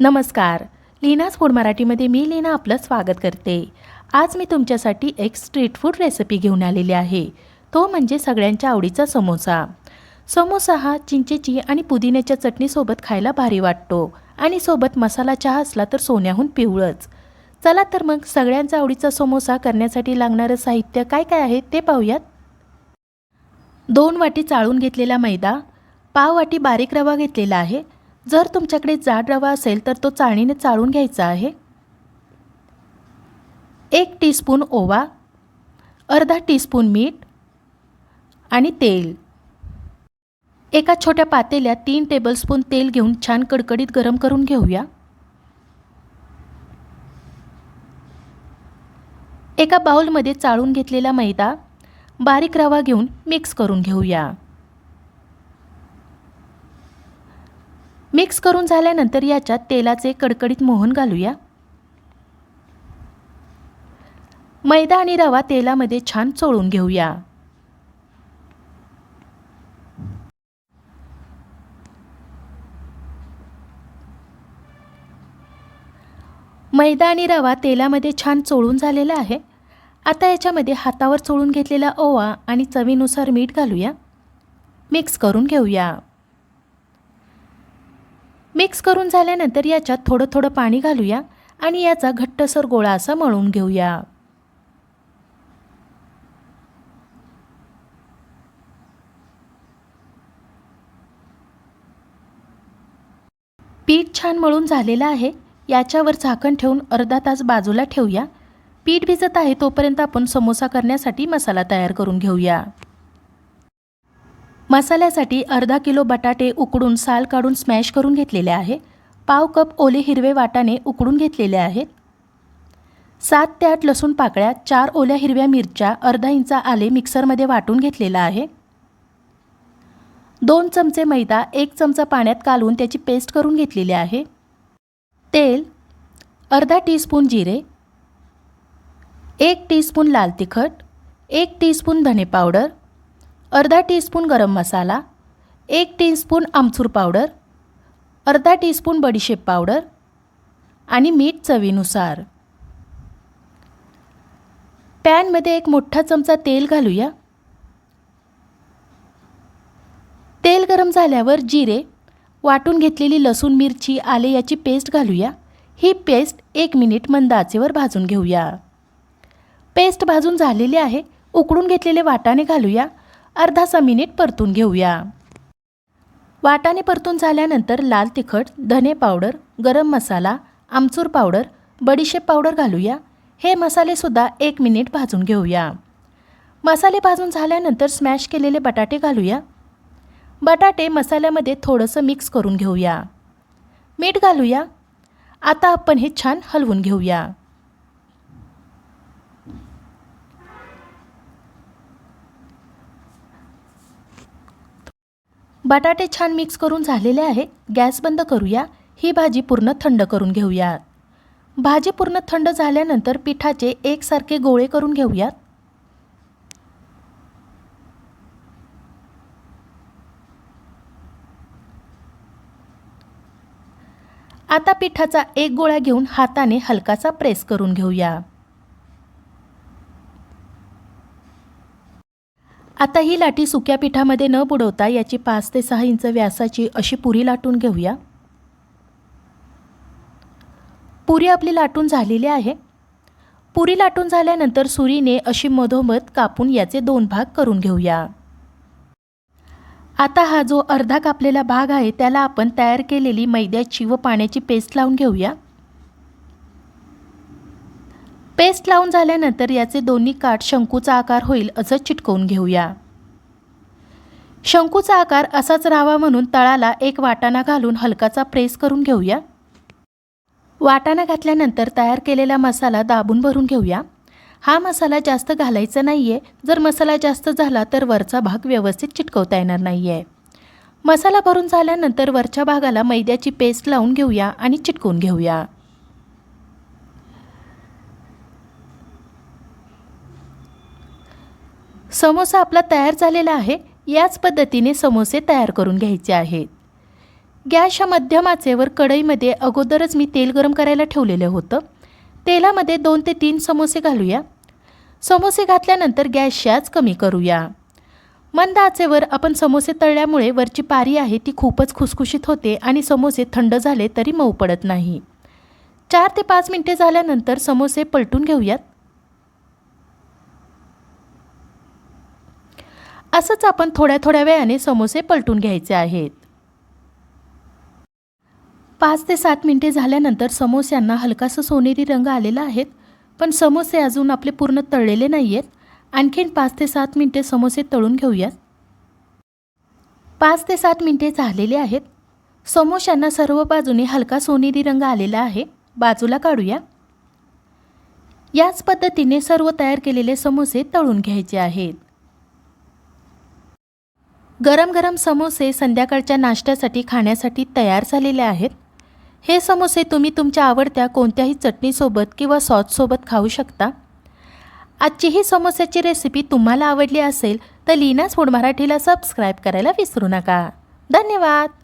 नमस्कार. लीनाच फूड मराठीमध्ये मी लीना आपलं स्वागत करते. आज मी तुमच्यासाठी एक स्ट्रीट फूड रेसिपी घेऊन आलेली आहे. तो म्हणजे सगळ्यांच्या आवडीचा समोसा. समोसा हा चिंचेची आणि पुदिन्याच्या चटणीसोबत खायला भारी वाटतो आणि सोबत मसाला चहा असला तर सोन्याहून पिवळंच. चला तर मग सगळ्यांचा आवडीचा समोसा करण्यासाठी लागणारं साहित्य काय काय आहे ते पाहूयात. दोन वाटी चाळून घेतलेला मैदा पाव वाटी बारीक रवा घेतलेला आहे जर तुमच्याकडे जाड रवा असेल तर तो चाळणीने चाळून घ्यायचा आहे. एक टीस्पून ओवा अर्धा टीस्पून मीठ आणि तेल. एका छोट्या पातेल्या तीन टेबलस्पून तेल घेऊन छान कडकडीत गरम करून घेऊया. एका बाउलमध्ये चाळून घेतलेला मैदा बारीक रवा घेऊन मिक्स करून घेऊया. मिक्स करून झाल्यानंतर याच्यात तेलाचे कडकडीत मोहन घालूया. मैदा आणि रवा तेलामध्ये छान चोळून घेऊया. मैदा आणि रवा तेलामध्ये छान चोळून झालेला आहे. आता याच्यामध्ये हातावर चोळून घेतलेला ओवा आणि चवीनुसार मीठ घालूया. मिक्स करून घेऊया. मिक्स करून झाल्यानंतर याच्यात थोडं थोडं पाणी घालूया आणि याचा घट्टसर गोळा असा मळून घेऊया. पीठ छान मळून झालेलं आहे. याच्यावर झाकण ठेवून अर्धा तास बाजूला ठेवूया. पीठ भिजत आहे तोपर्यंत आपण समोसा करण्यासाठी मसाला तयार करून घेऊया. मसाल्यासाठी अर्धा किलो बटाटे उकडून साल काढून स्मॅश करून घेतलेले आहे. पाव कप ओले हिरवे वाटाणे उकडून घेतलेले आहेत. सात ते आठ लसूण पाकळ्या चार ओल्या हिरव्या मिरच्या अर्धा इंच आले मिक्सरमध्ये वाटून घेतलेला आहे. दोन चमचे मैदा एक चमचा पाण्यात कालवून त्याची पेस्ट करून घेतलेली आहे. तेल अर्धा टीस्पून जिरे एक टीस्पून लाल तिखट एक टीस्पून धने पावडर अर्धा टीस्पून गरम मसाला एक टीस्पून आमचूर पावडर अर्धा टीस्पून बडीशेप पावडर आणि मीठ चवीनुसार. पॅनमध्ये एक मोठा चमचा तेल घालूया. तेल गरम झाल्यावर जिरे वाटून घेतलेली लसूण मिरची आले याची पेस्ट घालूया. ही पेस्ट एक मिनिट मंद आचेवर भाजून घेऊया. पेस्ट भाजून झालेली आहे उकडून घेतलेले वाटाणे घालूया. अर्धासा मिनिट परतून घेऊया. वाटाणे परतून झाल्यानंतर लाल तिखट धने पावडर गरम मसाला आमचूर पावडर बडीशेप पावडर घालूया. हे मसालेसुद्धा एक मिनिट भाजून घेऊया. मसाले भाजून झाल्यानंतर स्मॅश केलेले बटाटे घालूया. बटाटे मसाल्यामध्ये थोडंसं मिक्स करून घेऊया. मीठ घालूया. आता आपण हे छान हलवून घेऊया. बटाटे छान मिक्स करून झालेले आहे. गॅस बंद करूया. ही भाजी पूर्ण थंड करून घेऊया. भाजी पूर्ण थंड झाल्यानंतर पिठाचे एकसारखे गोळे करून घेऊयात आता पिठाचा एक गोळा घेऊन हाताने हलकासा प्रेस करून घेऊया. आता ही लाटी सुक्या पिठामध्ये न बुडवता याची पाच ते सहा इंच व्यासाची अशी पुरी लाटून घेऊया. पुरी आपली लाटून झालेली आहे. पुरी लाटून झाल्यानंतर सुरीने अशी मधोमध कापून याचे दोन भाग करून घेऊया. आता हा जो अर्धा कापलेला भाग आहे त्याला आपण तयार केलेली मैद्याची व पाण्याची पेस्ट लावून घेऊया. पेस्ट लावून झाल्यानंतर याचे दोन्ही काठ शंकूचा आकार होईल असं चिटकवून घेऊया. शंकूचा आकार असाच राहावा म्हणून तळाला एक वाटाणा घालून हलकाचा प्रेस करून घेऊया. वाटाणा घातल्यानंतर तयार केलेला मसाला दाबून भरून घेऊया. हा मसाला जास्त घालायचा नाही आहे जर मसाला जास्त झाला तर वरचा भाग व्यवस्थित चिटकवता येणार नाही आहे मसाला भरून झाल्यानंतर वरच्या भागाला मैद्याची पेस्ट लावून घेऊया आणि चिटकवून घेऊया. समोसा आपला तयार झालेला आहे याच पद्धतीने समोसे तयार करून घ्यायचे आहेत. गॅसच्या मध्यम आचेवर कढईमध्ये अगोदरच मी तेल गरम करायला ठेवलेलं होतं. तेलामध्ये दोन ते तीन समोसे घालूया. समोसे घातल्यानंतर गॅस आच कमी करूया. मंद आचेवर आपण समोसे तळल्यामुळे वरची पारी आहे ती खूपच खुसखुशीत होते आणि समोसे थंड झाले तरी मऊ पडत नाही. चार ते पाच मिनटे झाल्यानंतर समोसे पलटून घेऊयात. असंच आपण थोड्या थोड्या वेळाने समोसे पलटून घ्यायचे आहेत. पाच ते सात मिनटे झाल्यानंतर समोस्यांना हलकासा सोनेरी रंग आलेला आहे पण समोसे अजून आपले पूर्ण तळलेले नाही आहेत आणखीन पाच ते सात मिनटे समोसे तळून घेऊयात. पाच ते सात मिनटे झालेले आहेत. समोश्यांना सर्व बाजूने हलका सोनेरी रंग आलेला आहे. बाजूला काढूया. याच पद्धतीने सर्व तयार केलेले समोसे तळून घ्यायचे आहेत. गरम गरम समोसे संध्याकाळच्या नाश्त्यासाठी खाण्यासाठी तयार झालेले आहेत. हे समोसे तुम्ही तुमच्या आवडत्या कोणत्याही चटणीसोबत किंवा सॉससोबत खाऊ शकता. आजची ही समोस्याची रेसिपी तुम्हाला आवडली असेल तर लीनाच फूड मराठीला सबस्क्राईब करायला विसरू नका. धन्यवाद!